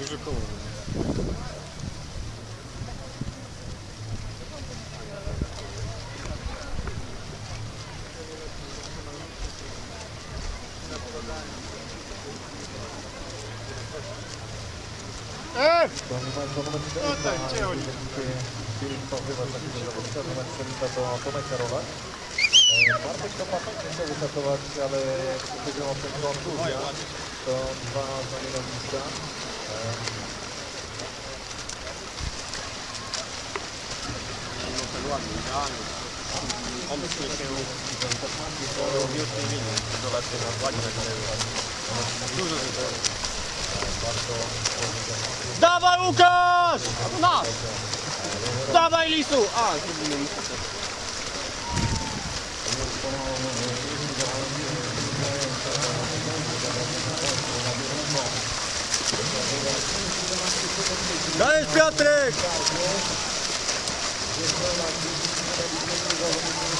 늦을 거고. 4 No tak, gdzie oni? Pogrywa takiego zawodnika, numer 4 to Tomek Karolak. Bartek Kopaczek nie chciał wystartować, ale jak powiedział o tym kontuzja, to dwa tak ładnie, idealnie. By się po wielkiej tego. Bardzo Dawaj Łukasz! Na! Dawaj Lisu! A. Dajesz Piotrek! Thank you.